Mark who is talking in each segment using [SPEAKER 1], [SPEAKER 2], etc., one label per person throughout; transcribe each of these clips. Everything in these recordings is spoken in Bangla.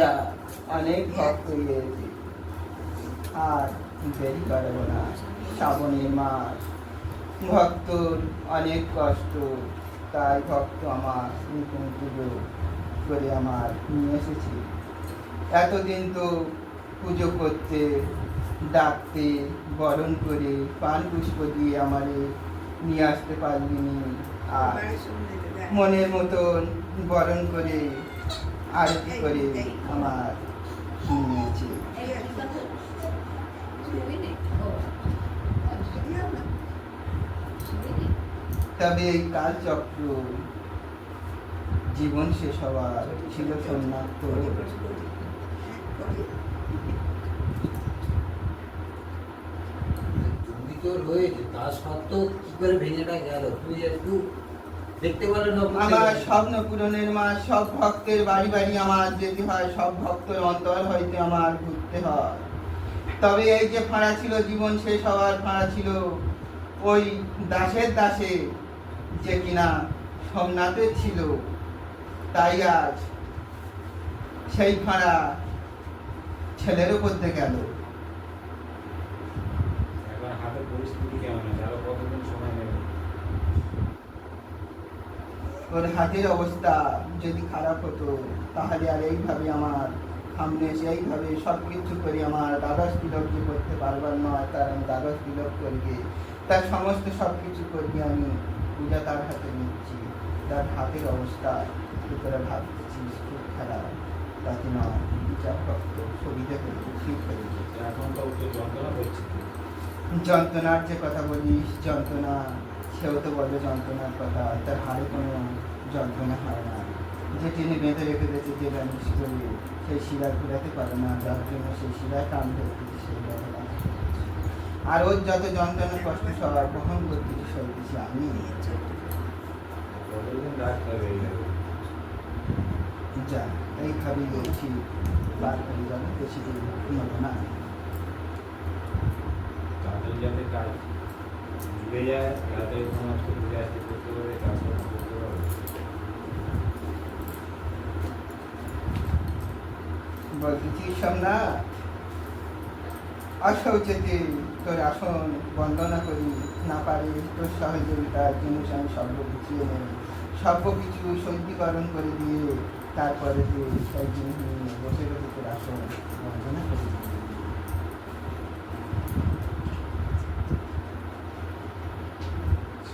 [SPEAKER 1] যা অনেক ভক্ত হয়েছে আর দেরি করব না শ্রাবণের মাস। ভক্তর অনেক কষ্ট তাই ভক্ত আমার নতুন পুজো করে আমার নিয়ে এসেছে। এতদিন তো পুজো করতে ডাকতে বরণ করে পান পুষ্প দিয়ে আমারে নিয়ে আসতে পারলিনি। আর মনের মতন বরণ করে আরতি করে আমার নিয়েছে তবে এই কালচক্র জীবন শেষ হওয়ার ছিল
[SPEAKER 2] তোর হয়েছে তা সত্ত্বেও কি করে ভেঙেটা গেল? তুই একটু দেখতে পারো না
[SPEAKER 1] আমার স্বপ্ন পূরণের মা সব ভক্তের বাড়ি বাড়ি আমার যেতে হয় সব ভক্তের অন্তর হইতে আমার ঘুরতে হয়। তবে এই যে ফাঁড়া ছিল জীবন শেষ হওয়ার ফাঁড়া ছিল ওই দাসের দাসে যে কিনা সোমনাথের ছিল তাই আজ সেই ফাঁড়া ছেলের উপর দিয়ে গেল।
[SPEAKER 3] এখন হাতের পরিস্থিতি কেমন আছে? আরও কতদিন সময় নেবে?
[SPEAKER 1] ওর হাতের অবস্থা যদি খারাপ হতো তাহলে আর এইভাবে আমার সামনে এসে এইভাবে সব কিছু করে আমার দ্বাদশ তিলক যে করতে পারবার নয় তার আমি দ্বাদশ তিলক করিয়ে তার সমস্ত সব কিছু করিয়ে আমি পূজা তার হাতে নিচ্ছি। তার হাতের অবস্থা করে ভাবতেছি খুব খারাপ তাতে না বিচার ভক্ত সুবিধা করে ঠিক হয়ে
[SPEAKER 3] হচ্ছে
[SPEAKER 1] যন্ত্রণার যে কথা বলিস যন্ত্রণা সেও তো বলবে যন্ত্রণার কথা তার হাড়ে কোনো যন্ত্রণা হয় না। যে টেনে বেঁধে রেখে দিয়েছে যে ব্যান্ডেজ করে সেই শিরা ঘুরাতে পারে না যার জন্য সেই শিরায় টান ধরতেছে সেই আর ওর যত যন্ত্রণা কষ্ট সবার গ্রহণ করতেছি সইতেছি আমি। যা এইভাবেই বলছি বার করে যাবে বেশি দিন না।
[SPEAKER 3] তাড়াতাড়ি যাতে কাজ যায় তাড়াতাড়ি সমাজ করে আসতে করতে করতে
[SPEAKER 1] তোর আসন বন্দনা করি, না পারি তোর সহযোগিতার জিনিস আমি সর্ব গুছিয়ে নেই সর্ব কিছু সজ্জীকরণ করে দিয়ে তারপরে সেই জিনিস নিয়ে বসে বসে তোর আসন বন্দনা করি
[SPEAKER 3] সে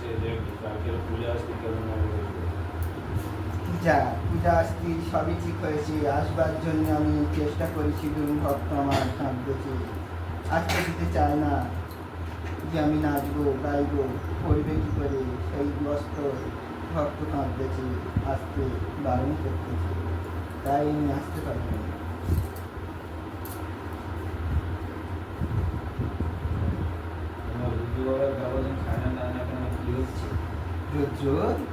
[SPEAKER 3] যে কালকের পূজা
[SPEAKER 1] পূজা আসতে সবই ঠিক হয়েছে। আসবার জন্য আমি চেষ্টা করেছি তুমি ভক্ত আমার কাঁদতেছে আসতে দিতে চায় না। যে আমি নাচবো, গাইবো, করবে কি করে? সেই গ্রস্ত ভক্ত কাঁদতেছে আসতে বারণ করতেছে। তাই আমি আসতে পারব না। 对